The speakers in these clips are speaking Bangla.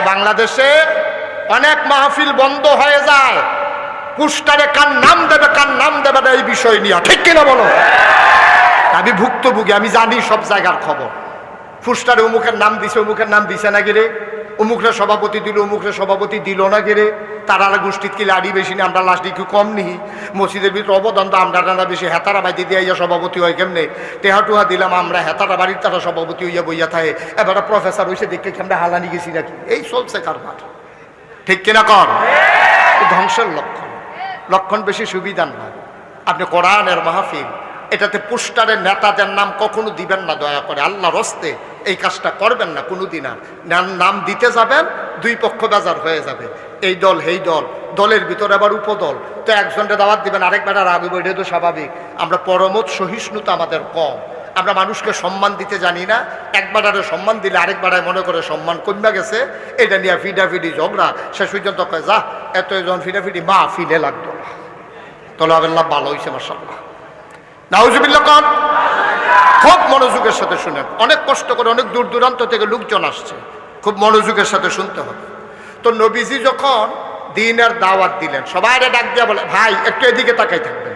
বাংলাদেশে অনেক মাহফিল বন্ধ হয়ে যায়। পুস্টারে কার নাম দেবে, কার নাম দেবে না এই বিষয় নিয়ে। ঠিক কিনা বলো? আমি ভুক্তভোগী, আমি জানি সব জায়গার খবর। পুস্টারে উমুখের নাম দিছে অমুখের নাম দিছে না গেরে অমুকরে সভাপতি দিল, অমুকরে সভাপতি দিল না গেরে তারা গোষ্ঠীত কি লাড়ি বেশি না, আমরা লাস্ট একটু কম নিহি। মসজিদের ভিতরে অবদান তো আমরা টানা বেশি হেতারা বাইতে দিয়ে সভাপতি হয় কেমনে? টেহা টুহা দিলাম আমরা, হেতারা বাড়ির তারা সভাপতি হইয়া বইয়া থাকে। এবার প্রফেসর হয়েছে দেখে আমরা হালানি গেছি নাকি? এই চলছে কারবার। ঠিক কিনা কর ধ্বংসের লক্ষণ। লক্ষণ বেশি সুবিধা না আপনি কোরআনের মাহফিল এটাতে পোস্টারের নেতাদের নাম কখনো দিবেন না, দয়া করে। আল্লাহ রস্তে এই কাজটা করবেন না কোনোদিন আর। নাম- দিতে যাবেন, দুই পক্ষ বাজার হয়ে যাবে। এই দল এই দল, দলের ভিতরে আবার উপদল। তো একজনকে দাওয়াত দিবেন, আরেকবার আর আগে এটা তো স্বাভাবিক। আমরা পরমত সহিষ্ণুতা আমাদের কম। আমরা মানুষকে সম্মান দিতে জানি না। একবার আরে সম্মান দিলে আরেকবারে মনে করে সম্মান কমে গেছে। এটা নিয়ে ফিডাফিডি ঝগড়া। শেষ পর্যন্ত কয়, যা, এত জন ফিডাফিডি, মা, ফিলে লাগতো। তলে আবেল্লাহ ভালো হয়েছে মার্শাল্লাহ খুব মনোযোগের সাথে শুনেন। অনেক কষ্ট করে অনেক দূর দূরান্ত থেকে লোকজন আসছে। খুব মনোযোগের সাথে শুনতে হবে। তো নবীজি যখন দিনের দাওয়াত দিলেন, সবাই ডাক দিয়া বলে, ভাই, একটু এদিকে তাকাই থাকবেন।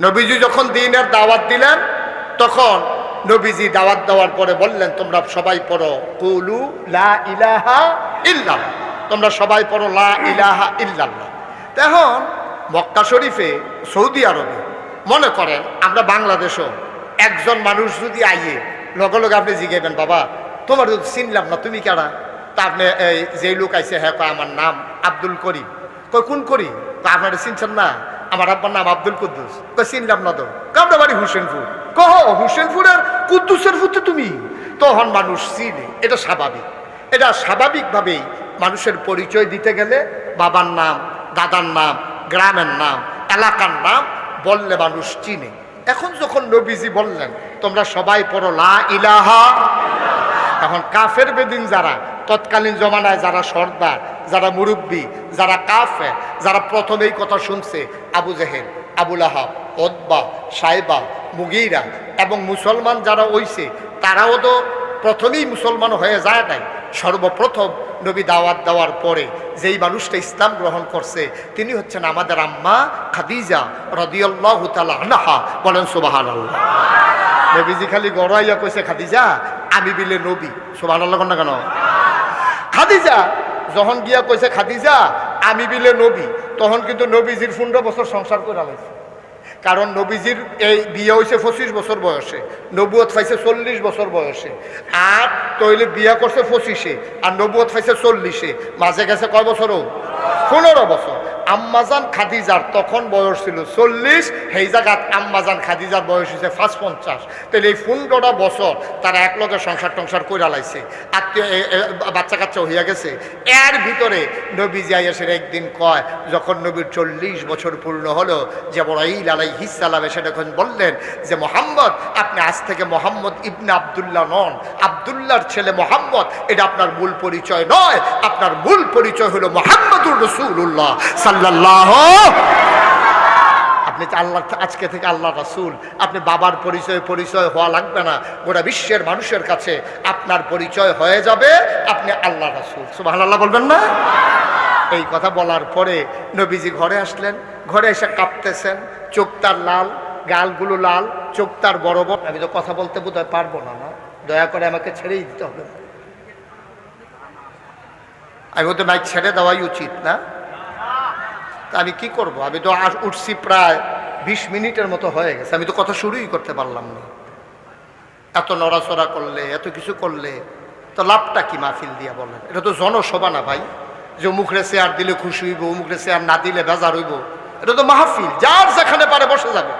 নবীজি যখন দিনের দাওয়াত দিলেন, তখন নবীজি দাওয়াত দেওয়ার পরে বললেন, তোমরা সবাই পড়ো, কুলু লা ইলাহা ইল্লাল্লাহ। তোমরা সবাই পড়ো, লা ইলাহা ইল্লাল্লাহ। তখন মক্কা শরীফে সৌদি আরবে মনে করেন, আমরা বাংলাদেশও, একজন মানুষ যদি আইয়ে লগে লগে আপনি জিজ্ঞাবেন বাবা, তোমার যদি চিনলাম না, তুমি কারা? তা আপনি, এই যে লোক আইছে হ্যাঁ কয়, আমার নাম আব্দুল করিম। কই কোন করি তা আপনারা চিনছেন না, আমার আব্বার নাম আব্দুল কুদ্দুস। কই চিনলাম না তো। কামরা বাড়ি হুসেনপুর। কহ হুসেনপুরের কুদ্দুসের ফুতে তুমি? তখন মানুষ চিনে, এটা স্বাভাবিক। এটা স্বাভাবিকভাবেই মানুষের পরিচয় দিতে গেলে বাবার নাম, দাদার নাম, গ্রামের নাম, এলাকার নাম বললে মানুষ চিনে। এখন যখন নবীজি বললেন, তোমরা সবাই পড়ো লা ইলাহা এখন কাফের বেদিন যারা, তৎকালীন জমানায় যারা সর্দার, যারা মুরব্বী, যারা কাফের, যারা প্রথম এই কথা শুনছে, আবু জেহেল আবুল আহাব ওদবা সাইবা, মুগিরা এবং মুসলমান যারা হইছে, তারাও তো প্রথমেই মুসলমান হয়ে যায় নাই। সর্বপ্রথম নবী দাওয়াত দেওয়ার পরে যেই মানুষটা ইসলাম গ্রহণ করছে, তিনি হচ্ছেন আমাদের আম্মা খাদিজা রদিয়াল্লাহ আনাহা। বলেন সুবাহান আল্লাহ নবীজি খালি গড়াইয়া কইছে, খাদিজা, আমি বিলে নবী। সোভান আল্লাহ না কেন? খাদিজা, যখন গিয়া কইছে, খাদিজা, আমি বিলে নবী। তখন কিন্তু নবীজির পনেরো বছর সংসার করে লাইছে। কারণ নবীজির এই বিয়ে হয়েছে পঁচিশ বছর বয়সে নবুয়ত পাইছে চল্লিশ বছর বয়সে, আর তৈলে বিয়ে করছে পঁচিশে, আর নবুয়ত পাইছে চল্লিশে, মাঝে গেছে কয় বছরও পনেরো বছর। আম্মাজান খাদিজার, তখন বয়স ছিল চল্লিশ, সেই জায়গাত আম্মাজান খাদিজার বয়স হয়েছে পাঁচ পঞ্চাশ তাহলে এই পনেরোটা বছর তারা একলগে সংসার টংসার কইরা লাইছে। আত্মীয় বাচ্চা কাচ্চা হইয়া গেছে। এর ভিতরে নবী যাইয়াসের একদিন কয়, যখন নবীর চল্লিশ বছর পূর্ণ হলো, যে বড়াইল আলাই হিসালাম এসে তখন বললেন যে, মোহাম্মদ, আপনি আজ থেকে মোহাম্মদ ইবনে আবদুল্লাহ নন। আবদুল্লাহর ছেলে মোহাম্মদ, এটা আপনার মূল পরিচয় নয়। আপনার মূল পরিচয় হলো মোহাম্মদুর রসুল্লাহ তো আল্লাহ আজকে থেকে আল্লাহ রাসুল, আপনি বাবার পরিচয় পরিচয় হওয়া লাগবে না। গোটা বিশ্বের মানুষের কাছে আপনার পরিচয় হয়ে যাবে, আপনি আল্লাহ রাসুল। সুবাহ আল্লাহ বলবেন না? এই কথা বলার পরে নবীজি ঘরে আসলেন, ঘরে এসে কাঁপতেছেন, চোখ তার লাল, গালগুলো লাল, চোখ তার বড় বড়। আমি তো কথা বলতে বোধ পারব না না? দয়া করে আমাকে ছেড়েই দিতে হবে আমি বলতে মাইক ছেড়ে দেওয়াই উচিত, না? তা আমি কি করব? আমি তো আস উঠছি প্রায় বিশ মিনিটের মতো হয়ে গেছে। আমি তো কথা শুরুই করতে পারলাম না। এত নড়াচড়া করলে, এত কিছু করলে, তো লাভটা কি মাহফিল দিয়া বলেন? এটা তো জনসভা না ভাই। যে মুখরে চেয়ার দিলে খুশি হইব মুখরে চেয়ার না দিলে বেজার হইব। এটা তো মাহফিল। যার যেখানে পারে বসে যাবে।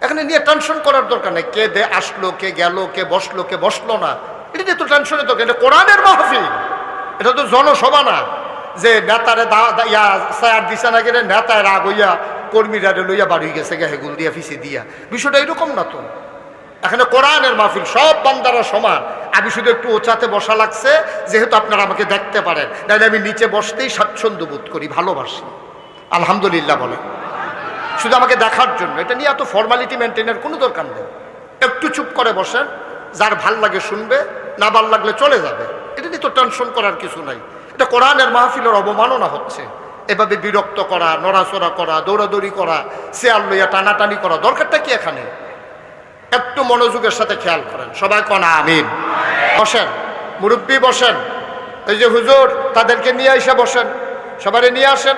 এখানে নিয়ে টেনশন করার দরকার নেই। কে দে আসলো, কে গেল, কে বসল কে বসল না। এটা নিয়ে তো টেনশনের দরকার এটা কোরআনের মাহফিল। এটা তো জনসভা না। যে নেতারে ইয়া সায়ার দিছে না গেলে নেতায় রাগ হইয়া কর্মীরা লইয়া বাড়ি গেছে গে হেগুল দিয়া, ফিসে দিয়া। বিষয়টা এরকম না তো। এখানে কোরআনের মাহফিল, সব বান্দারা সমান। আমি শুধু একটু ওচাতে বসা লাগছে, যেহেতু আপনারা আমাকে দেখতে পারেন। নাহলে আমি নিচে বসতেই স্বাচ্ছন্দ্য বোধ করি, ভালোবাসি। আলহামদুলিল্লাহ বলে। শুধু আমাকে দেখার জন্য। এটা নিয়ে এত ফর্মালিটি মেনটেনের কোনো দরকার নেই। একটু চুপ করে বসেন, যার ভালো লাগে শুনবে, না ভালো লাগলে চলে যাবে। এটা নিয়ে তো টেনশন করার কিছু নাই। এটা কোরআনের মাহফিলের অবমাননা হচ্ছে। এভাবে বিরক্ত করা, নড়াচড়া করা, দৌড়াদৌড়ি করা, শেয়াল লইয়া টানাটানি করা, দরকারটা কি এখানে? একটু মনোযোগের সাথে খেয়াল করেন। সবাই কনা আমিন। বসেন, মুরব্বী বসেন। এই যে হুজুর, তাদেরকে নিয়ে এসে বসেন। সবারই নিয়ে আসেন।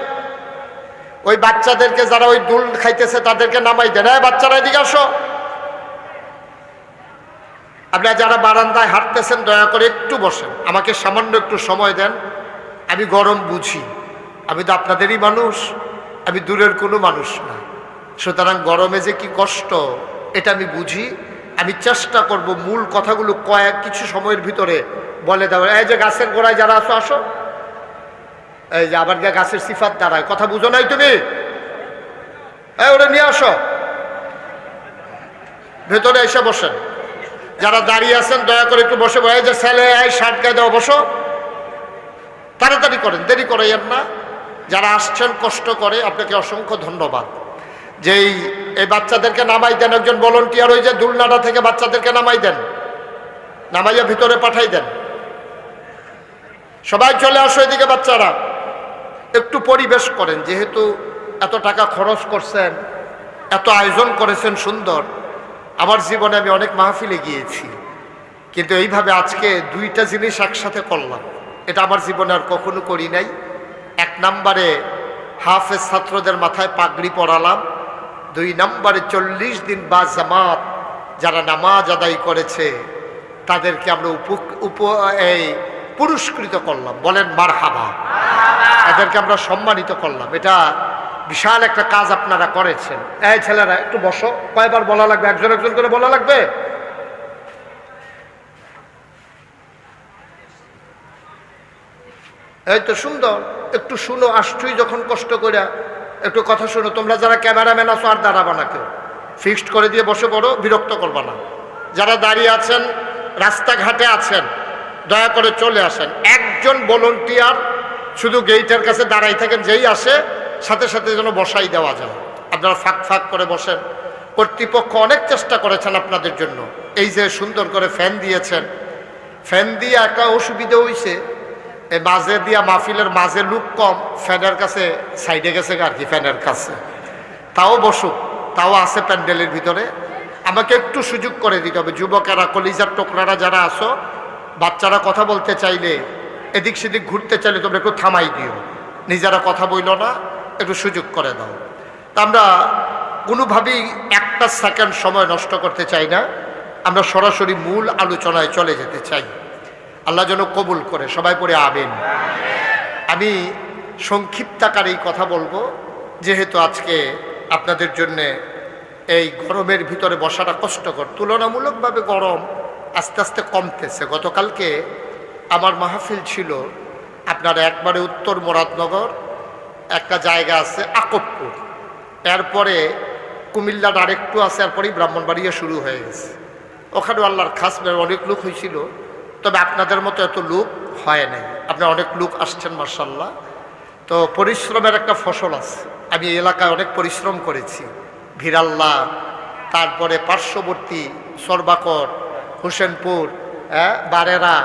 ওই বাচ্চাদেরকে যারা ওই দুল খাইতেছে, তাদেরকে নামাই দেন। হ্যাঁ বাচ্চারা এদিকে আসো। আপনারা যারা বারান্দায় হাঁটতেছেন, দয়া করে একটু বসেন। আমাকে সামান্য একটু সময় দেন। আমি গরম বুঝি। আমি তো আপনাদেরই মানুষ। আমি দূরের কোনো মানুষ না। সুতরাং গরমে যে কি কষ্ট, এটা আমি বুঝি। আমি চেষ্টা করব মূল কথাগুলো কয়েক কিছু সময়ের ভিতরে বলে দেওয়া এই যে গাছের গোড়ায় যারা আসো আসো। এই যে আবার গিয়ে গাছের সিফাত দাঁড়ায়। কথা বুঝো নাই তুমি? এই, ওরা নিয়ে আসো। ভেতরে এসে বসেন। যারা দাঁড়িয়ে আছেন, দয়া করে একটু বসে বসে যে ছেলে, এই শার্ট গায়ে দেওয়া বসো। তাড়াতাড়ি করেন, দেরি করাইয়েন না। যারা আসছেন, কষ্ট করে আপনাকে অসংখ্য ধন্যবাদ। যেই, এই বাচ্চাদেরকে নামাই দেন, একজন ভলন্টিয়ার ওই যে দুলনাটা থেকে বাচ্চাদেরকে নামাই দেন, নামাইয়া ভিতরে পাঠাই দেন। সবাই চলে আসো এদিকে বাচ্চারা। একটু পরিবেশ করেন, যেহেতু এত টাকা খরচ করছেন, এত আয়োজন করেছেন সুন্দর, আমার জীবনে আমি অনেক মাহফিলে গিয়েছি। কিন্তু এইভাবে আজকে দুইটা জিনিস একসাথে করলাম। এটা আমার জীবনে আর কখনো করি নাই। এক নম্বরে হাফেজ ছাত্রদের মাথায় পাগড়ি পরালাম। দুই নম্বরে চল্লিশ দিন বা জামাত যারা নামাজ আদায় করেছে, তাদেরকে আমরা উপ উপ, এই পুরস্কৃত করলাম। বলেন মার হাবা তাদেরকে আমরা সম্মানিত করলাম। এটা বিশাল একটা কাজ আপনারা করেছেন। এই ছেলেরা, একটু বসো। কয়বার বলা লাগবে? একজন একজন করে বলা লাগবে? এই তো সুন্দর, একটু শুনো, আসছুই যখন কষ্ট করে একটু কথা শুনো, তোমরা যারা ক্যামেরাম্যান আছো আর দাঁড়াবা না কেউ। ফিক্সড করে দিয়ে বসে পড়ো, বিরক্ত করবা না। যারা দাঁড়িয়ে আছেন, রাস্তাঘাটে আছেন, দয়া করে চলে আসেন। একজন ভলন্টিয়ার শুধু গেইটের কাছে দাঁড়াই থাকেন, যেই আসে, সাথে সাথে যেন বসাই দেওয়া যায়। আপনারা ফাঁক ফাঁক করে বসেন। কর্তৃপক্ষ অনেক চেষ্টা করেছেন আপনাদের জন্য। এই যে সুন্দর করে ফ্যান দিয়েছেন। ফ্যান দিয়ে একটা অসুবিধা হয়েছে এই মাঝে দিয়া মাহফিলের মাঝে লুক কম, ফ্যানের কাছে সাইডে গেছে আর কি, ফ্যানের কাছে। তাও বসুক, তাও আছে প্যান্ডেলের ভিতরে। আমাকে একটু সুযোগ করে দিতে হবে, যুবকেরা, কলিজার টোকরারা যারা আসো বাচ্চারা কথা বলতে চাইলে, এদিক সেদিক ঘুরতে চাইলে তোমরা একটু থামাই দিও। নিজেরা কথা বইল না, একটু সুযোগ করে দাও। তা আমরা কোনোভাবেই একটা সেকেন্ড সময় নষ্ট করতে চাই না। আমরা সরাসরি মূল আলোচনায় চলে যেতে চাই। আল্লাহ যেন কবুল করে, সবাই পরে আবেন আমি সংক্ষিপ্তাকারেই কথা বলব, যেহেতু আজকে আপনাদের জন্যে এই গরমের ভিতরে বসাটা কষ্টকর। তুলনামূলকভাবে গরম আস্তে আস্তে কমতেছে। গতকালকে আমার মাহফিল ছিল আপনার একবারে উত্তর মুরাদনগর, একটা জায়গা আছে আকবপুর। এরপরে কুমিল্লার আরেকটু আছে, এরপরেই ব্রাহ্মণবাড়িয়া শুরু হয়ে গেছে। ওখানেও আল্লাহর খাস অনেক লোক হয়েছিল। তবে আপনাদের মতো এত লোক হয় নাই। আপনার অনেক লোক আসছেন মার্শাল্লাহ তো পরিশ্রমের একটা ফসল আছে। আমি এলাকায় অনেক পরিশ্রম করেছি। ভিরাল্লা তারপরে পার্শ্ববর্তী সরবাকর, হোসেনপুর হ্যাঁ বারেরা,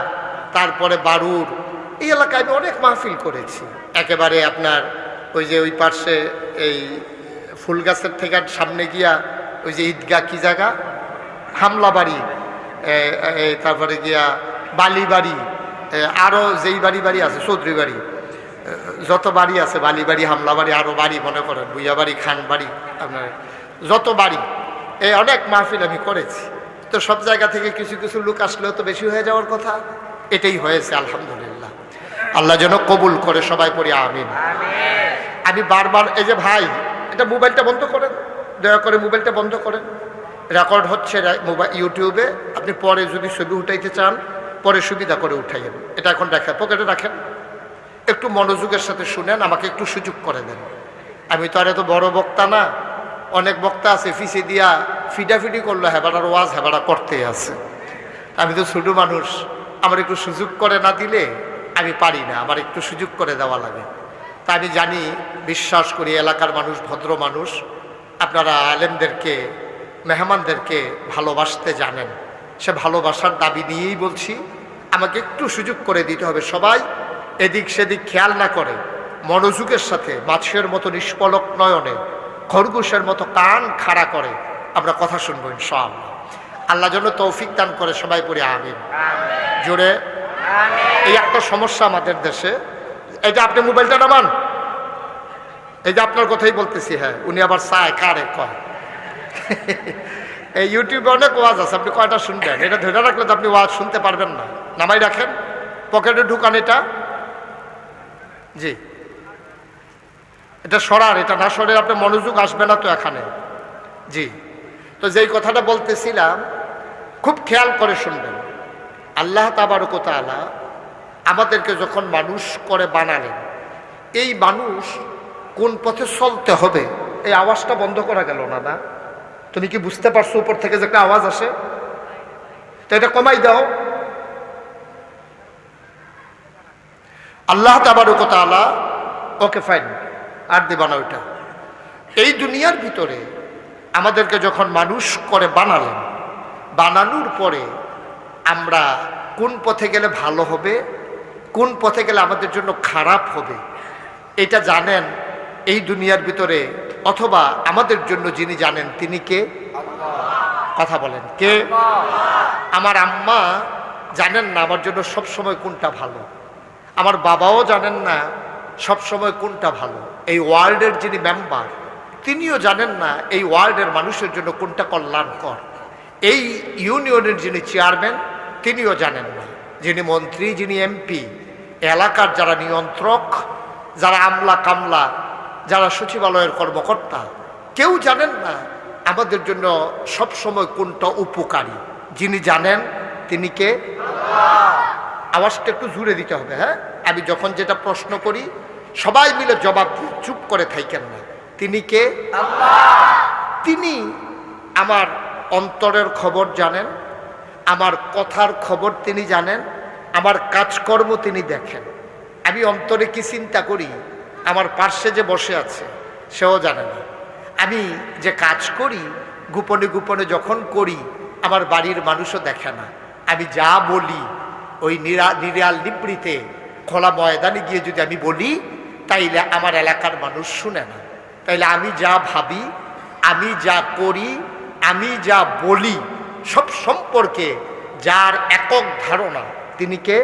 তারপরে বারুর। এই এলাকায় আমি অনেক মাহফিল করেছি। একেবারে আপনার ওই যে ওই পার্শ্বে এই ফুল গাছের থেকে সামনে গিয়া ওই যে ঈদগাহ কি জায়গা? হামলাবাড়ি। তারপরে গিয়া বালিবাড়ি এ, আরও যেই বাড়ি বাড়ি আছে চৌধুরী বাড়ি যত বাড়ি আছে বালি বাড়ি হামলা বাড়ি আরও বাড়ি মনে করেন ভুইয়াবাড়ি খান বাড়ি আপনার যত বাড়ি এই অনেক মাহফিল আমি করেছি। তো সব জায়গা থেকে কিছু কিছু লোক আসলেও তো বেশি হয়ে যাওয়ার কথা। এটাই হয়েছে আলহামদুলিল্লাহ। আল্লাহ যেন কবুল করে সবাই পড়ি আমিন। আমি বারবার এই যে ভাই এটা মোবাইলটা বন্ধ করেন দয়া করে মোবাইলটা বন্ধ করেন। রেকর্ড হচ্ছে মোবাইল ইউটিউবে আপনি পরে যদি ছবি উঠাইতে চান পরে সুবিধা করে উঠাইয়েন। এটা এখন রাখেন, পকেটে রাখেন। একটু মনোযোগের সাথে শুনেন, আমাকে একটু সুযোগ করে দেন। আমি তো আর এত বড় বক্তা না, অনেক বক্তা আছে, ফিসে দিয়া ফিডাফিডি করল হেবাটার ওয়াজ হেবাটা করতেই আছে। আমি তো ছোটো মানুষ, আমার একটু সুযোগ করে না দিলে আমি পারি না, আমার একটু সুযোগ করে দেওয়া লাগে। তা আমি জানি, বিশ্বাস করি, এলাকার মানুষ, ভদ্র মানুষ, আপনারা আলেমদেরকে, মেহমানদেরকে ভালোবাসতে জানেন। সে ভালোবাসার দাবি নিয়েই বলছি আমাকে একটু সুযোগ করে দিতে হবে। সবাই এদিক সেদিক খেয়াল না করে। মনোযোগের সাথে মাছের মতো নিষ্পলক নয়নে খরগোশের মতো কান খাড়া করে আমরা কথা শুনব ইনশাআল্লাহ। আল্লাহ জন্য তৌফিক দান করে সবাই পড়ে আমিন। জোরে। এই একটা সমস্যা আমাদের দেশে। এই যে আপনি মোবাইলটা নামান। এই যে আপনার কথাই বলতেছি হ্যাঁ উনি আবার চায় কারে কয়? এই ইউটিউবে অনেক ওয়াজ আছে, আপনি কয়টা শুনবেন? এটা ধরে রাখলে তো আপনি ওয়াজ শুনতে পারবেন না। নামাই রাখেন। পকেটে ঢুকান এটা। জি। এটা সরার এটা না সরে আপনার মনোযোগ আসবে না তো এখানে। জি। তো যেই কথাটা বলতেছিলাম, খুব খেয়াল করে শুনবেন। আল্লাহ তাবারকতালা আমাদেরকে যখন মানুষ করে বানালেন, এই মানুষ কোন পথে চলতে হবে? এই আওয়াজটা বন্ধ করা গেল না না? তুমি কি বুঝতে পারছ উপর থেকে যে একটা আওয়াজ আসে? তো এটা কমাই দাও। আল্লাহ তাবারকতালা ওকে ফাইন আর দেবা না ওইটা। এই দুনিয়ার ভিতরে আমাদেরকে যখন মানুষ করে বানালেন, বানানোর পরে আমরা কোন পথে গেলে ভালো হবে, কোন পথে গেলে আমাদের জন্য খারাপ হবে, এটা জানেন এই দুনিয়ার ভিতরে অথবা আমাদের জন্য যিনি জানেন তিনি কে? কথা বলেন, কে? আমার আম্মা জানেন না আমার জন্য সব সময় কোনটা ভালো। আমার বাবাও জানেন না সব সময় কোনটা ভালো। এই ওয়ার্ল্ডের যিনি মেম্বার, তিনিও জানেন না এই ওয়ার্ল্ডের মানুষের জন্য কোনটা কল্যাণকর। এই ইউনিয়নের যিনি চেয়ারম্যান, তিনিও জানেন না। যিনি মন্ত্রী, যিনি এমপি, এলাকার যারা নিয়ন্ত্রক, যারা আমলা কামলা যারা সচিবালয়ের কর্মকর্তা, কেউ জানেন না আমাদের জন্য সব সময় কোনটা উপকারী। যিনি জানেন, তিনি কে? আওয়াজটা একটু জুড়ে দিতে হবে হ্যাঁ? আমি যখন যেটা প্রশ্ন করি, সবাই মিলে জবাব চুপ করে থাইকেন না। তিনি কে? তিনি আমার অন্তরের খবর জানেন, আমার কথার খবর তিনি জানেন, আমার কাজকর্ম তিনি দেখেন। আমি অন্তরে কি চিন্তা করি? আমার পার্শ্বে যে বসে আছে সেও জানে না। আমি যে কাজ করি গোপনে গোপনে যখন করি আমার বাড়ির মানুষও দেখে না। আমি যা বলি ওই নিরা নিরাল নিবৃতে খোলা ময়দানে গিয়ে যদি আমি বলি তাইলে আমার এলাকার মানুষ শুনে না। তাইলে আমি যা ভাবি আমি যা করি আমি যা বলি সব সম্পর্কে যার একক ধারণা তিনি কে?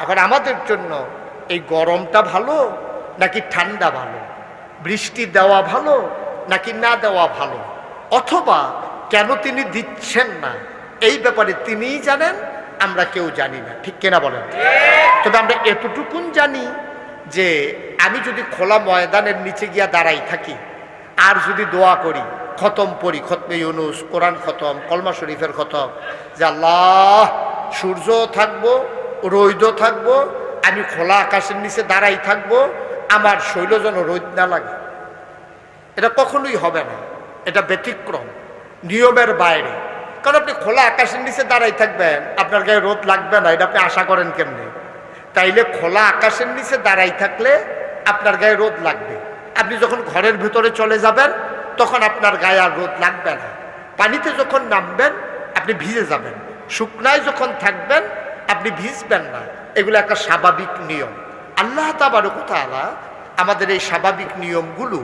এখন আমাদের জন্য এই গরমটা ভালো নাকি ঠান্ডা ভালো? বৃষ্টি দেওয়া ভালো নাকি না দেওয়া ভালো? অথবা কেন তিনি দিচ্ছেন না? এই ব্যাপারে তিনিই জানেন, আমরা কেউ জানি না। ঠিক কেনা বলেন? তবে আমরা এতটুকুন জানি যে আমি যদি খোলা ময়দানের নিচে গিয়া দাঁড়াই থাকি, আর যদি দোয়া করি, খতম পড়ি, খতমে ইউনুস, কোরআন খতম, কলমা শরীফের খতম, যে আল্লাহ, সূর্য থাকব রৈদ থাকব আমি খোলা আকাশের নিচে দাঁড়াই থাকব, আমার শৈল যেন রোদ না লাগে। এটা কখনোই হবে না। এটা ব্যতিক্রম, নিয়মের বাইরে। কারণ আপনি খোলা আকাশের নিচে দাঁড়াই থাকবেন, আপনার গায়ে রোদ লাগবে না, এটা আপনি আশা করেন কেমনি? তাইলে খোলা আকাশের নিচে দাঁড়াই থাকলে আপনার গায়ে রোদ লাগবে। আপনি যখন ঘরের ভিতরে চলে যাবেন, তখন আপনার গায়ে আর রোদ লাগবে না। পানিতে যখন নামবেন, আপনি ভিজে যাবেন। শুকনায় যখন থাকবেন আপনি ভিজবেন না। এগুলো একটা স্বাভাবিক নিয়ম। আল্লাহ তাবারকুতালা আমাদের এই স্বাভাবিক নিয়মগুলো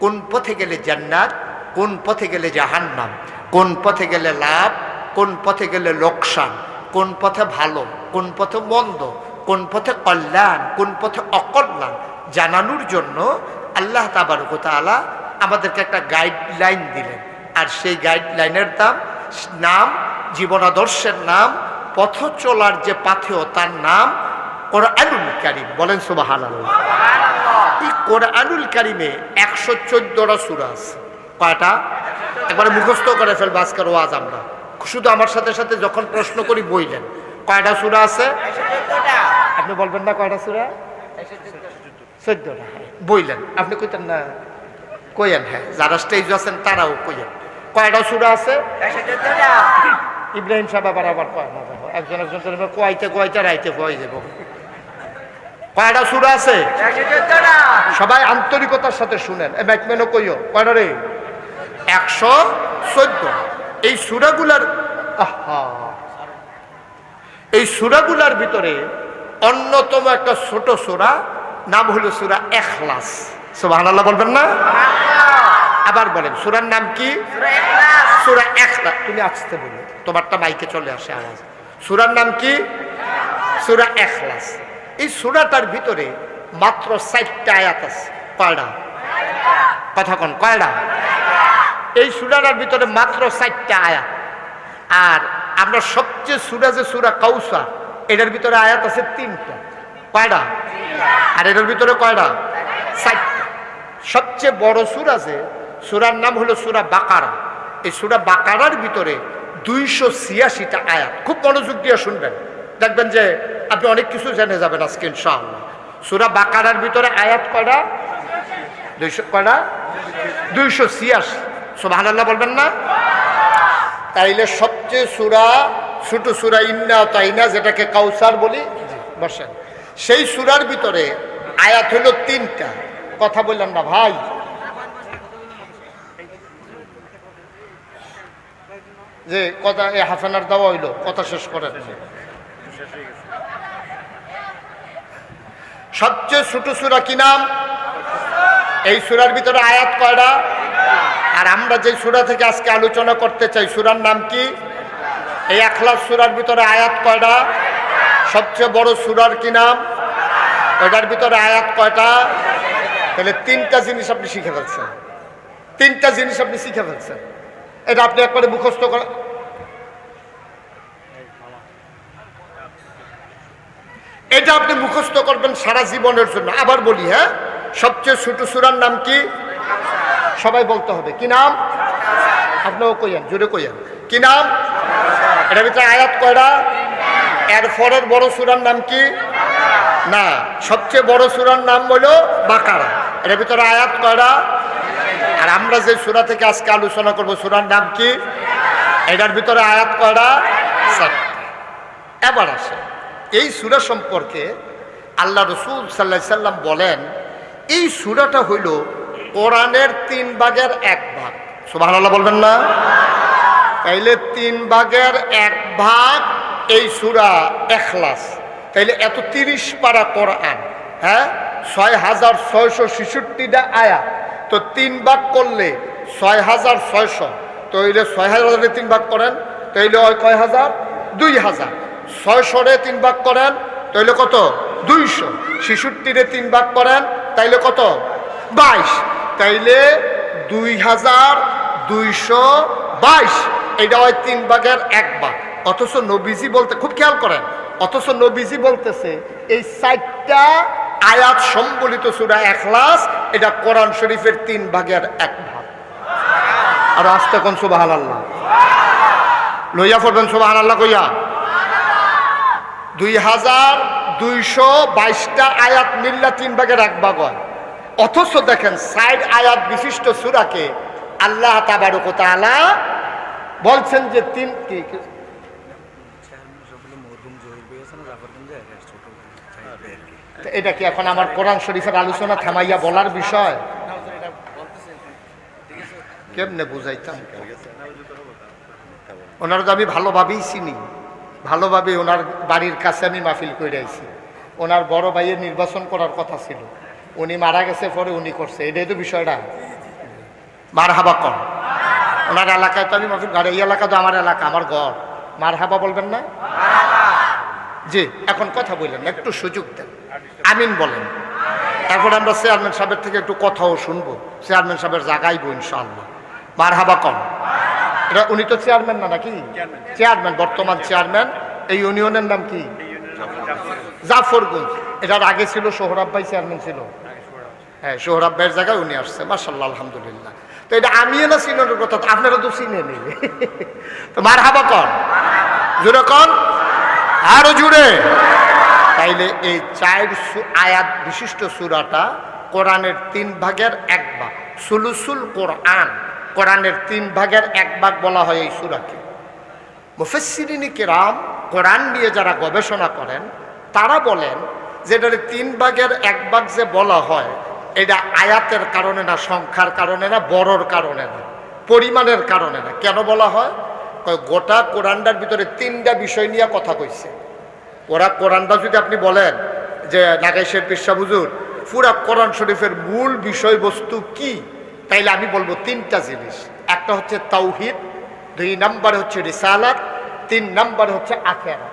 কোন পথে গেলে জান্নাত, কোন পথে গেলে জাহান্নাম, কোন পথে গেলে লাভ, কোন পথে গেলে লোকসান, কোন পথে ভালো, কোন পথে মন্দ, কোন পথে কল্যাণ, কোন পথে অকল্যাণ জানানোর জন্য আল্লাহ তাবারকতালা আমাদেরকে একটা গাইডলাইন দিলেন। আর সেই গাইডলাইনের দাম, নাম, জীবনাদর্শের নাম পথ চলার যে পাথেয় তার নাম কোরআনুল কারিম। বলেন সুবাহান এই কোরআনুল কারিমে একশো চোদ্দটা সুরা আছে। কয়টা? একবারে মুখস্থ করে ফেলব আজকের ওয়াজ আমরা। শুধু আমার সাথে সাথে যখন প্রশ্ন করি বইলেন। কয়টা সুরা আছে? আপনি বলবেন না কয়টা সুরা? চোদ্দটা বইলেন। আপনি কইতেন না কইয়েন হ্যাঁ। যারা স্টেজ আছেন তারাও কইয়েন। কয়টা সুরা আছে? ইব্রাহিম সাহেব আবার একজন একজন করে কোয়াইতে রাইতে কয় যাব। কয়টা সুরা আছে? সবাই আন্তরিকতার সাথে শুনেন। এ ব্যাকম্যানও কইও, কয়টা রে? একশো চোদ্দ। এই সুরাগুলার এই সুরাগুলার ভিতরে অন্যতম একটা ছোট সুরা, নাম হলো সুরা এখলাস। সুবহানাল্লাহ বলবেন না? আবার বলেন সুরার নাম কি? সুরা এখলাস তুমি আসতে বলো তোমারটা মাইকে চলে আসে আওয়াজ। সুরার নাম কি? সুরা এখলাস এই সুরাটার ভিতরে মাত্র চারটা আয়াত আছে। কয়টা? কথা কন কয়টা? এই সুরাটার ভিতরে মাত্র চারটা আয়াত। আর আমরা সবচেয়ে সুরা যে সুরা কৌসা এটার ভিতরে আয়াত আছে তিনটা। কয়টা? আর এটার ভিতরে কয়টা? চারটা। সবচেয়ে বড় সুর আছে সুরার নাম হলো সুরা বাকারা। এই সুরা বাকারার ভিতরে দুইশো ছিয়াশিটা আয়াত। খুব মনোযোগ দিয়ে শুনবেন। দেখবেন যে আপনি অনেক কিছু জেনে যাবেন আজকে, ইনশাআল্লাহ। সুরা বাকারার ভিতরে আয়াত কয়টা? দুইশো কয়টা? দুইশো ছিয়াশি। সোভান বলবেন না? তাইলে সবচেয়ে সুরা, ছোট সুরা ইন্না তাইনা, যেটাকে কাউসার বলি, বসেন। সেই সুরার ভিতরে আয়াত হলো তিনটা। কথা বললেন না ভাই? যে কথা এই হাসানার দেওয়া হইল, কথা শেষ করেন। সবচেয়ে ছোট সুরা কি নাম? এই সুরার ভিতরে আয়াত কয়টা? আর আমরা যে সুরা থেকে আজকে আলোচনা করতে চাই, সুরার নাম কি? এই একলাস সুরার ভিতরে আয়াত কয়টা? সবচেয়ে বড় সুরার কি নাম? ওইটার ভিতরে আয়াত কয়টা? তাহলে তিনটা জিনিস আপনি শিখে ফেলছেন। তিনটা জিনিস আপনি শিখে ফেলছেন। এটা আপনি একবারে মুখস্থ করেন। এটা আপনি মুখস্থ করবেন সারা জীবনের জন্য। আবার বলি হ্যাঁ? সবচেয়ে ছোট সুরার নাম কি? সবাই বলতে হবে। কি নাম? আপনিও কইয়েন, জোরে কইয়েন। কি নাম? এটা ভিতরে আয়াত কয়রা এর পরের বড় সুরার নাম কি? না, সবচেয়ে বড় সুরার নাম হলো বাকারা। এটার ভিতরে আয়াত কয়টা? আর আমরা যে সুরা থেকে আজকে আলোচনা করব, সুরার নাম কি? এটার ভিতরে আয়াত করা। এবার আসে এই সুরা সম্পর্কে আল্লাহ রসুল সাল্লাহ সাল্লাম বলেন, এই সুরাটা হইল কোরআনের তিন ভাগের এক ভাগ। সুবাহ বলবেন না? তাইলে তিন ভাগের এক ভাগ এই সুরা এখলাস। তাইলে এত তিরিশ পারা কোরআন হ্যাঁ? ছয় হাজার ছয়শো ছেষট্টিটা আয়া তো তিন ভাগ করলে ছয় হাজার ছয়শো। তইলে ছয় হাজারে তিন ভাগ করেন, তাইলে ওই কয় হাজার? দুই হাজার। ছয়শরে তিন ভাগ করেন, তাইলে কত? দুইশো। ছেষট্টিরে তিন ভাগ করেন, তাইলে কত? বাইশ। তাইলে দুই হাজার দুইশো বাইশ। এটা হয় তিন ভাগের এক ভাগ। অথচ নবীজি বলতে খুব খেয়াল করেন। অথচ নবীজি বলতেছে, এই চারটা আয়াত সম্বলিত সুরা এখলাস এটা কোরআন শরীফের তিন ভাগের এক ভাগ। আর আসতে কোন সুবাহ আল্লাহ লইয়া পড়বেন সুবাহ আল্লাহ কইয়া? দুই হাজার দুইশো বাইশটা আয়াত মিল্লা তিন ভাগের এক ভাগ হয়। অথচ দেখেন সাইড আয়াত বিশিষ্ট সুরাকে আল্লাহ তাবারক তাআলা বলছেন যে তিন কি কি- তো এটা কি এখন আমার কোরআন শরীফের আলোচনা থামাইয়া বলার বিষয়? কেমনে বুঝাইতাম? ওনার তো আমি ভালোভাবেই চিনি। ভালোভাবে ওনার বাড়ির কাছে আমি মাহফিল করে আইছি। ওনার বড় ভাইয়ের নির্বাচন করার কথা ছিল। উনি মারা গেছে পরে উনি করছে। এটাই তো বিষয়টা। মার হাবা কর ওনার এলাকায় তো আমি মাহফিল এই এলাকা তো আমার এলাকা, আমার ঘর। মার হাবা বলবেন না? জি, এখন কথা বললেন, একটু সুযোগ দেন। আমিন বলেন। তারপর আমরা চেয়ারম্যান সাহেবের থেকে একটু কথাও শুনব। চেয়ারম্যান সাহেবের জাগাইবো ইনশাআল্লাহ। মার হাবা কম। এটা উনি তো চেয়ারম্যান না নাকি? চেয়ারম্যান, বর্তমান চেয়ারম্যান। এই ইউনিয়নের নাম কি? জাফরগঞ্জ। এটার আগে ছিল সোহরাব ভাই, চেয়ারম্যান ছিল? হ্যাঁ সোহরাব ভাইয়ের জায়গায় উনি আসছে। মার্শাল্লাহ আলহামদুলিল্লাহ। তো এটা আমি না চিনের কথা আপনারা তো চিনে নেবে তো মার হাবা কন জুড়ে কন। আরও জুড়ে। তাইলে এই চার আয়াত বিশিষ্ট সুরাটা কোরআনের তিন ভাগের এক ভাগ। সুলুসুল কোরআন, কোরআনের তিন ভাগের এক ভাগ বলা হয় এই সুরাকে। মুফেসিরিনী কেরাম কোরআন নিয়ে যারা গবেষণা করেন, তারা বলেন যে এটার তিন ভাগের এক ভাগ যে বলা হয়, এটা আয়াতের কারণে না, সংখ্যার কারণে না, বড়র কারণে না, পরিমাণের কারণে না। কেন বলা হয়? গোটা কোরআনটার ভিতরে তিনটা বিষয় নিয়ে কথা কইছে। ওরা কোরআনটা যদি আপনি বলেন যে নাগেশের পেশা বুজুর পুরা কোরআন শরীফের মূল বিষয়বস্তু কি? তাইলে আমি বলব তিনটা জিনিস। একটা হচ্ছে তাওহিদ, দুই নম্বরে হচ্ছে রিসালাত, তিন নম্বরে হচ্ছে আখেরা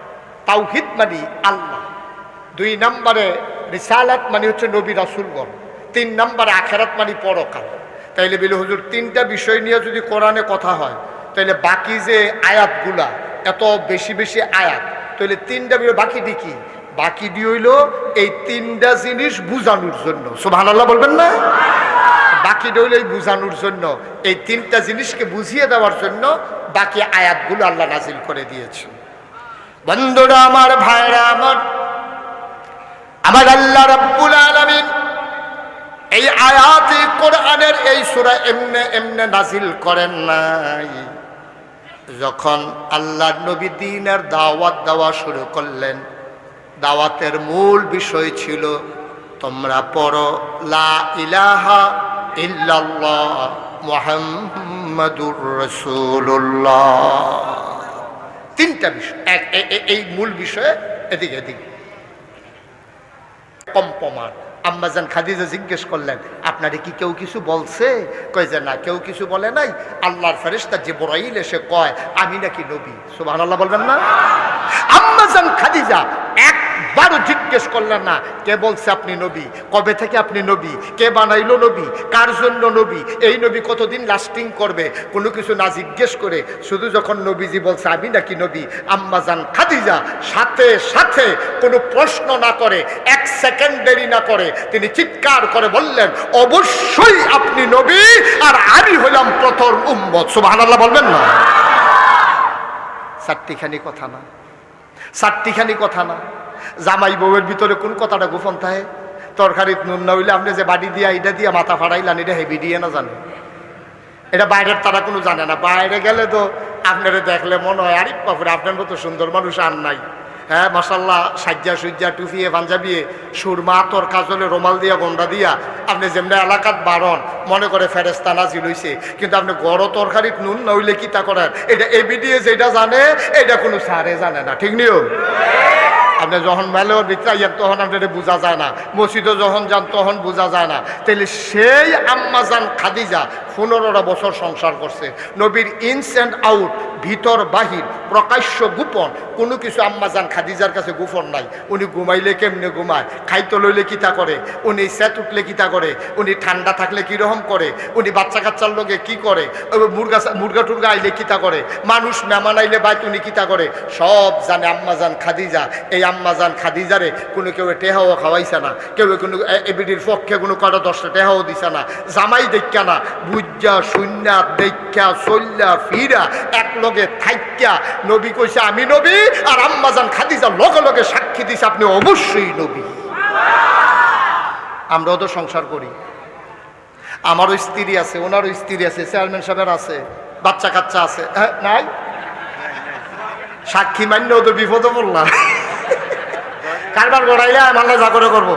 তাওহিদ মানে আল্লাহ। দুই নম্বরে রিসালাত মানে হচ্ছে নবী রাসুলগণ। তিন নম্বরে আখেরাত মানে পরকাল। তাইলে বিলে হুজুর, তিনটা বিষয় নিয়ে যদি কোরআনে কথা হয় তাইলে বাকি যে আয়াতগুলা, এত বেশি বেশি আয়াত তাহলে তিনটা বিষয় বাকিটি কি? বাকিটি হইল এই তিনটা জিনিস বুঝানোর জন্য। সোভান আল্লাহ বলবেন না? বাকি রইল এই বুঝানোর জন্য। এই তিনটা জিনিসকে বুঝিয়ে দেওয়ার জন্য বাকি আয়াতগুলো আল্লাহ নাজিল করে দিয়েছে। বন্ধুরা, আমার ভাইরা, আমার আমার আল্লাহ রাব্বুল আলামিন এই আয়াতে কোরআনের এই সূরা এমনে এমনে নাজিল করেন নাই। যখন আল্লাহ নবী দিনের দাওয়াত দেওয়া শুরু করলেন, দাওয়াতের মূল বিষয় ছিল, তোমরা পড়ো, লা ইলাহা ইল্লাল্লাহ মুহাম্মাদুর রাসূলুল্লাহ। তিনটা বিষয়, এক এই মূল বিষয়ে এদিকে এদিকে। কম প্রমাণ আম্মাজান খাদিজা জিজ্ঞেস করলেন, আপনারে কি কেউ কিছু বলছে? কয় যে, না, কেউ কিছু বলে নাই। আল্লাহর ফেরেস্তা যে বড়াইল এসে কয়, আমি নাকি নবী। সুবহানাল্লাহ বলবেন না? আম্মাজান খাদিজা একবারও জিজ্ঞেস করলেন না, কে বলছে আপনি নবী? কবে থেকে আপনি নবী? কে বানাইলো নবী? কার জন্য নবী? এই নবী কতদিন লাস্টিং করবে? কোনো কিছু না জিজ্ঞেস করে শুধু যখন নবীজি বলছে, আমি নাকি নবী? আম্মাজান খাদিজা সাথে সাথে কোনো প্রশ্ন না করে, এক সেকেন্ড দেরি না করে, তিনি চিৎকার করে বললেন, অবশ্যই আপনি নবী, আর আমি হলাম প্রথম উম্মত। সুবহানাল্লাহ বলবেন না? চারটিখানি কথা না। চারটিখানি কথা না। জামাই বউয়ের ভিতরে কোন কথাটা গোপন থাকে? তরকারিত নুন না হইলে আপনি যে বাড়ি দিয়া এটা দিয়ে মাথা ফাড়াইলেন, এটা হেভি দিয়ে না জানে? এটা বাইরের তারা কোনো জানে না। বাইরে গেলে তো আপনারা দেখলে মনে হয়, আরে বাপুরে, আপনার মতো সুন্দর মানুষ আর নাই। হ্যাঁ মাসাল্লাহ সাজ্জা সুজ্জা, টুফিয়ে, পাঞ্জাবিয়ে, সুরমা তোর কাজলে রোমাল দিয়া, গন্ডা দিয়া, আপনি যেমনি এলাকাত বারণ, মনে করে ফেরেস্তা নাজিল হইছে। কিন্তু আপনি গড় তরকারিত নুন নইলে কি তা করেন? এটা এবিডিএ যেটা জানে, এটা কোনো সারে জানে না, ঠিক নিয়ম আপনি যখন মেলের ভিতরে আইয়েন, তখন আপনার বোঝা যায় না। মসজিদে যখন যান, তখন বোঝা যায় না। তাহলে সেই আম্মা যান খাদিজা পনেরোটা বছর সংসার করছে। নবীর ইনস অ্যান্ড আউট ভিতর, বাহির, প্রকাশ্য গোপন। কোনো কিছু আম্মা যান খাদিজার কাছে গোপন নাই। উনি ঘুমাইলে কেমনে ঘুমায়? খাইতে লইলে কিতা করে? উনি সেত উঠলে কিতা করে? উনি ঠান্ডা থাকলে কীরকম করে? উনি বাচ্চা কাচ্চার লোকে কি করে? মুরগা মুরগা টুরগা আইলে কিতা করে? মানুষ মেহমান আইলে বাইত উনি কিতা করে? সব জানে আম্মা যান খাদিজা। এই আম্মা যান খাদিজারে কোনো কেউ টেহাও খাওয়াইছে না। কেউ কোনো এবিডির পক্ষে কোনো কটা দশটা টেহাও দিছে না। জামাই দেখা না। বুজ্জা শূন্যা দেখা চল্যা, ফিরা এক লগে থাইক্যা। নবী কইছে, আমি নবী আর আম্মা যান খাদিজা লগে লগে সাক্ষী দিছে আপনি অবশ্যই নবী। আমরাও তো সংসার করি। আমারও স্ত্রী আছে, ওনারও স্ত্রী আছে, চেয়ারম্যান সাহেবের আছে, বাচ্চা কাচ্চা আছে। হ্যাঁ নাই? সাক্ষী মান্য তো বিপদে পড়লাম। কারবার গড়াইলে আমার যা করে করব।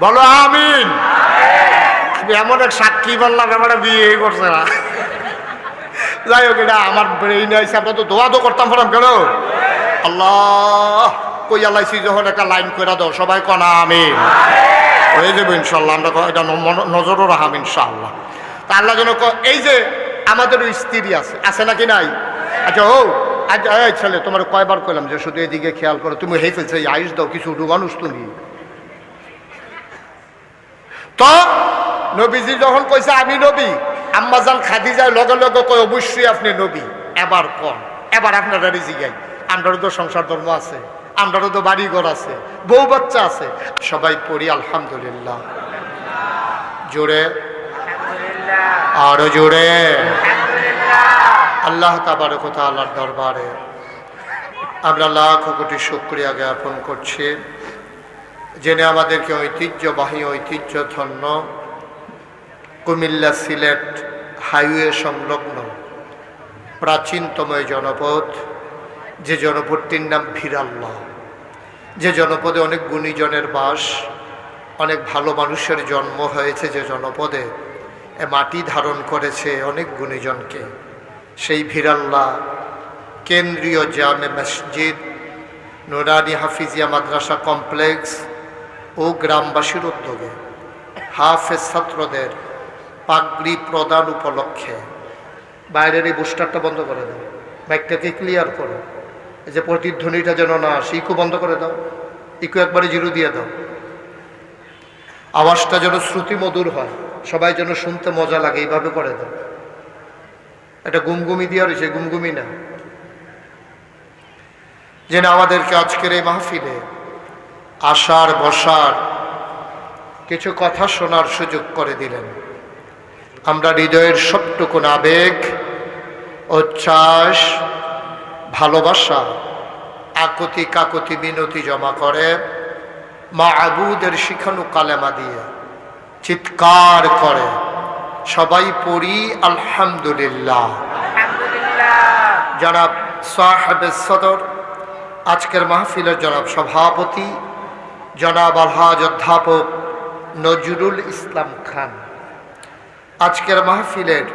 বলো, আমিন। আমি এমন এক সাক্ষী বললাম আমার বিয়ে করছে না। যাই হোক, এটা আমার ব্রেইন আছে আমরা তো দোয়া তো করতাম ফরাম কেন? আল্লাহ, কই আল্লাইছি যখন একটা লাইন করে দাও, সবাই কনা আমিন। হয়ে যাবে ইনশাল্লাহ, আমরা এটা নজরও রাখাম ইনশাল্লাহ। তা আল্লাহ যেন এই যে আমাদেরও স্ত্রী আছে আছে নাকি নাই? আচ্ছা ও আচ্ছা ছেলে, তোমার কয়বার কইলাম যে শুধু এদিকে খেয়াল করো, তুমি হেই ফেলছে আয়ুষ দাও, কিছু উঠু তুমি তো নবীজি যখন কইছে আমি নবী আম্মাজান খাদিজার লগে লগে কয় অবশ্যই আপনি নবী। এবার কন এবার আপনারা রিজি গাই আমরারও তো সংসার ধর্ম আছে আমরারও তো বাড়িঘর আছে বউ বাচ্চা আছে। সবাই পড়ি আলহামদুলিল্লাহ। জোরে? আরও জোরে? আল্লাহ তাবারক আল্লাহর দরবারে। আমরা লাখ কোটি শুক্রিয়া জ্ঞাপন করছি। জেনে আমাদেরকে ঐতিহ্যবাহী ঐতিহ্য ধন্য কুমিল্লা সিলেট হাইওয়ে সংলগ্ন প্রাচীনতম এই জনপদ, যে জনপদটির নাম ভিরাল্লাহ। যে জনপদে অনেক গুণীজনের বাস, অনেক ভালো মানুষের জন্ম হয়েছে যে জনপদে, এ মাটি ধারণ করেছে অনেক গুণীজনকে। সেই ভিরাল্লাহ কেন্দ্রীয় জামে মসজিদ, নোরানি হাফিজিয়া মাদ্রাসা কমপ্লেক্স ও গ্রামবাসীর উদ্যোগে হাফেজ ছাত্রদের পাগড়ি প্রদান উপলক্ষে। বাইরের এই বুস্টারটা বন্ধ করে দাও। বাইকটাকে ক্লিয়ার করো। এই যে প্রতিধ্বনিটা যেন না আসে ইকো বন্ধ করে দাও। ইকো একবারে জিরো দিয়ে দাও। আওয়াজটা যেন শ্রুতি মধুর হয়। সবাই যেন শুনতে মজা লাগে, এইভাবে করে দাও। এটা গুমগুমি দিয়ে রয়েছে, গুমগুমি না। যেন আমাদেরকে আজকের এই মাহফিলে আসার বসার কিছু কথা শোনার সুযোগ করে দিলেন। আমরা হৃদয়ের সবটুকুন আবেগ উচ্ছ্বাস ভালোবাসা আকতি কাকতি মিনতি জমা করে মা আবুদের শিখানু কালেমা দিয়ে চিৎকার করে সবাই পড়ি আলহামদুলিল্লাহ। জনাব সাহেব সদর আজকের মাহফিলের জনাব সভাপতি জনাব আলহাজ অধ্যাপক নজরুল ইসলাম খান। আজকের মাহফিলের,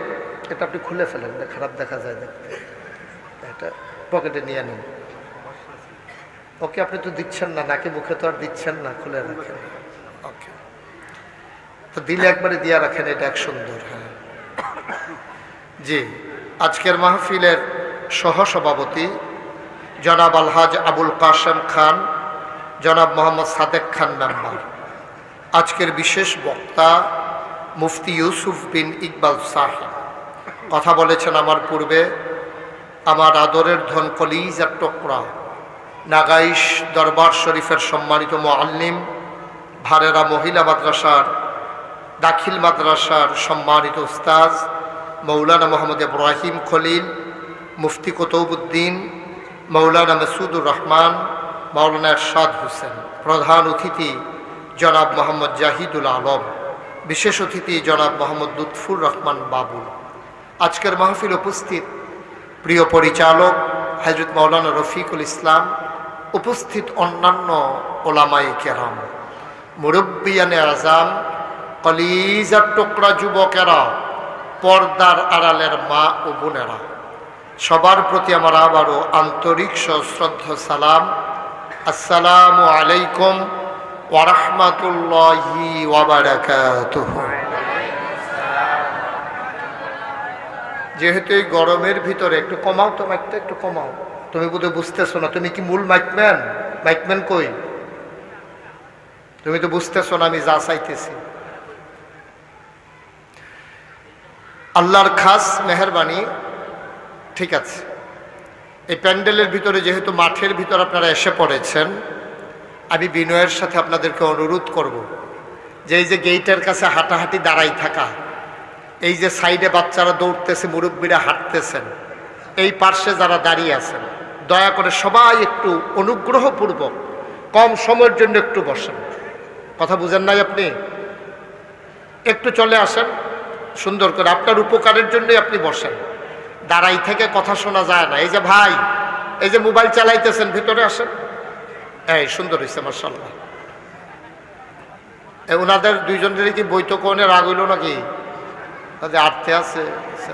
এটা আপনি খুলে ফেলেন খারাপ দেখা যায় দেখতে। এটা পকেটে নিয়ে নিন। ওকে আপনি তো দিচ্ছেন না, নাকি মুখে তো আর দিচ্ছেন না, খুলে রাখেন। ওকে। তো দিলে একবারে দিয়া রাখেন, এটা এক সুন্দর হ্যাঁ। জি, আজকের মাহফিলের সহসভাপতি জনাব আলহাজ আবুল কাসেম খান জনাব মোহাম্মদ সাদেক খান মেম্বার। আজকের বিশেষ বক্তা মুফতি ইউসুফ বিন ইকবাল সাহেব। কথা বলেছেন আমার পূর্বে, আমার আদরের ধন কলিজার টুকরা। নাগাইশ দরবার শরীফের সম্মানিত মোয়াল্লিম ভারেরা মহিলা মাদ্রাসার, দাখিল মাদ্রাসার সম্মানিত উস্তাজ মৌলানা মোহাম্মদ ইব্রাহিম খলিল, মুফতি কতৌবুদ্দিন মৌলানা মাসুদুর রহমান মৌলানা এরশাদ হোসেন, প্রধান অতিথি জনাব মোহাম্মদ জাহিদুল আলম, বিশেষ অতিথি জনাব মোহাম্মদ লুৎফুর রহমান বাবুল। আজকের মাহফিল উপস্থিত প্রিয় পরিচালক হজরত মৌলানা রফিকুল ইসলাম, উপস্থিত অন্যান্য ওলামাই কেরাম, মুরব্বিয়ানে আজাম কলিজার টুকরা যুবকেরা, পর্দার আড়ালের মা ও বোনেরা। সবার প্রতি আমার আবারও আন্তরিক সশ্রদ্ধ সালাম আসসালামু আলাইকুম ওরহমতুল্লাহি ওয়াবারাকাতুহ যেহেতু এই গরমের ভিতরে একটু কমাও তো, মাইকটা একটু কমাও। তুমি বোধহয় বুঝতেছো না, তুমি কি মূল মাইকম্যান? মাইকম্যান কই? তুমি তো বুঝতেছো না আমি যা চাইতেছি। আল্লাহর খাস মেহরবানি, ঠিক আছে। এই প্যান্ডেলের ভিতরে যেহেতু মাঠের ভিতর আপনারা এসে পড়েছেন, আমি বিনয়ের সাথে আপনাদেরকে অনুরোধ করব যে এই যে গেইটের কাছে হাঁটাহাঁটি দাঁড়াই থাকা, এই যে সাইডে বাচ্চারা দৌড়তেছে, মুরব্বীরা হাঁটতেছেন, এই পার্শ্বে যারা দাঁড়িয়ে আছেন, দয়া করে সবাই একটু অনুগ্রহপূর্বক কম সময়ের জন্য একটু বসেন। কথা বুঝেন নাই আপনি? একটু চলে আসেন, সুন্দর করে আপনার উপকারের জন্যই আপনি বসেন। দাঁড়াই থেকে কথা শোনা যায় না। এই যে ভাই, এই যে মোবাইল চালাইতেছেন, ভিতরে আসেন। এই, সুন্দর হয়েছে মার্শাল্লাহ ওনাদের দুইজনের কি বৈঠক রাগ হইল নাকি? তাদের আর্থে আছে আচ্ছা।